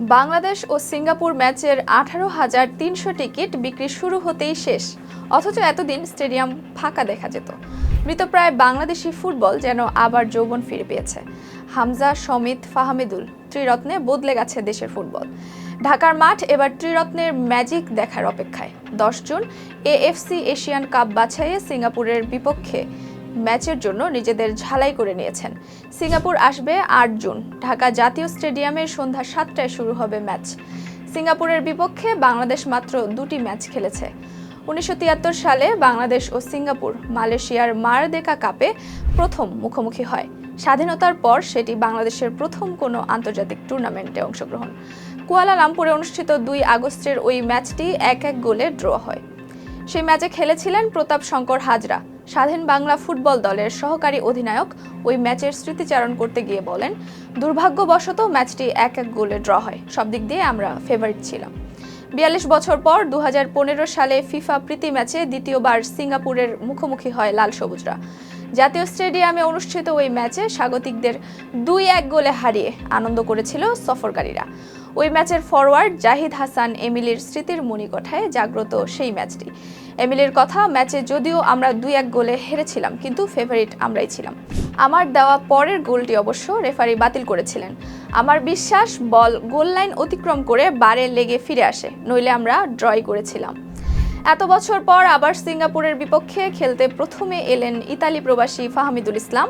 বাংলাদেশ ও সিঙ্গাপুর ম্যাচের আঠারো হাজার তিনশো টিকিট বিক্রি শুরু হতেই শেষ। অথচ এতদিন স্টেডিয়াম ফাঁকা দেখা যেত। মৃতপ্রায় বাংলাদেশি ফুটবল যেন আবার যৌবন ফিরে পেয়েছে। হামজা সমিত ফাহামিদুল ত্রিরত্নে বদলে গেছে দেশের ফুটবল। ঢাকার মাঠ এবার ত্রিরত্নের ম্যাজিক দেখার অপেক্ষায়। দশ জুন এএফসি এশিয়ান কাপ বাছাইয়ে সিঙ্গাপুরের বিপক্ষে ম্যাচের জন্য নিজেদের ঝালাই করে নিয়েছেন। সিঙ্গাপুর আসবে আট জুন। ঢাকা জাতীয় স্টেডিয়ামে সন্ধ্যা সাতটায় শুরু হবে ম্যাচ। সিঙ্গাপুরের বিপক্ষে বাংলাদেশ মাত্র দুটি ম্যাচ খেলেছে। উনিশশো তিয়াত্তর সালে বাংলাদেশ ও সিঙ্গাপুর মালয়েশিয়ার মারদেকা কাপে প্রথম মুখোমুখি হয়। স্বাধীনতার পর সেটি বাংলাদেশের প্রথম কোনো আন্তর্জাতিক টুর্নামেন্টে অংশগ্রহণ। কুয়ালালামপুরে অনুষ্ঠিত দুই আগস্টের ওই ম্যাচটি এক এক গোলে ড্র হয়। সেই ম্যাচে খেলেছিলেন প্রতাপ শঙ্কর হাজরা। স্বাধীন বাংলা ফুটবল দলের সহকারী অধিনায়ক ওই ম্যাচের স্মৃতিচারণ করতে গিয়ে বলেন, দুর্ভাগ্যবশত ম্যাচটি এক এক গোলে ড্র হয়। সব দিক দিয়ে আমরা ফেভারিট ছিলাম। বিয়াল্লিশ বছর পর দু হাজার পনেরো সালে ফিফা প্রীতি ম্যাচে দ্বিতীয়বার সিঙ্গাপুরের মুখোমুখি হয় লাল সবুজরা। জাতীয় স্টেডিয়ামে অনুষ্ঠিত ওই ম্যাচে স্বাগতিকদের দুই এক গোলে হারিয়ে আনন্দ করেছিল সফরকারীরা। ওই ম্যাচের ফরওয়ার্ড জাহিদ হাসান এমিলির স্মৃতির মণিকোঠায় জাগ্রত সেই ম্যাচটি। এমিলির কথা, ম্যাচে যদিও আমরা দুই এক গোলে হেরেছিলাম, কিন্তু ফেভারিট আমরাই ছিলাম। আমার দেওয়া পরের গোলটি অবশ্য রেফারি বাতিল করেছিলেন। আমার বিশ্বাস, বল গোল লাইন অতিক্রম করে বারে লেগে ফিরে আসে, নইলে আমরা ড্রয় করেছিলাম। এত বছর পর আবার সিঙ্গাপুরের বিপক্ষে খেলতে প্রথমে এলেন ইতালি প্রবাসী ফাহমিদুল ইসলাম।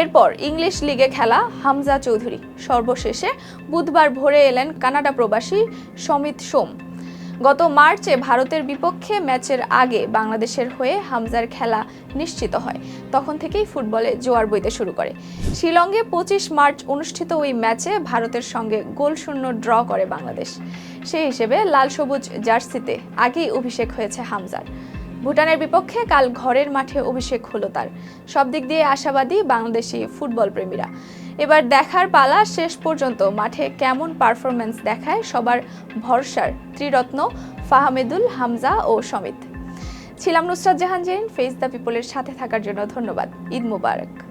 এরপর ইংলিশ লিগে খেলা হামজা চৌধুরী। সর্বশেষে বুধবার ভোরে এলেন কানাডা প্রবাসী সমিত সোম। গত মার্চে ভারতের বিপক্ষে ম্যাচের আগে বাংলাদেশের হয়ে হামজার খেলা নিশ্চিত হয়। তখন থেকেই ফুটবলে জোয়ার বইতে শুরু করে। শিলংয়ে পঁচিশ মার্চ অনুষ্ঠিত ওই ম্যাচে ভারতের সঙ্গে গোলশূন্য ড্র করে বাংলাদেশ। সেই হিসেবে লাল সবুজ জার্সিতে আগেই অভিষেক হয়েছে হামজার। ভুটানের বিপক্ষে কাল ঘরের মাঠে অভিষেক হলো তার। সব দিক দিয়ে আশাবাদী বাংলাদেশি ফুটবল প্রেমীরা। এবার দেখার পালা শেষ পর্যন্ত মাঠে কেমন পারফরমেন্স দেখায় সবার ভরসার ত্রিরত্ন ফাহামেদুল হামজা ও সমিত। ছিলাম Nusrat Jahan gen face the পিপলের সাথে থাকার জন্য ধন্যবাদ। ঈদ মুবারক।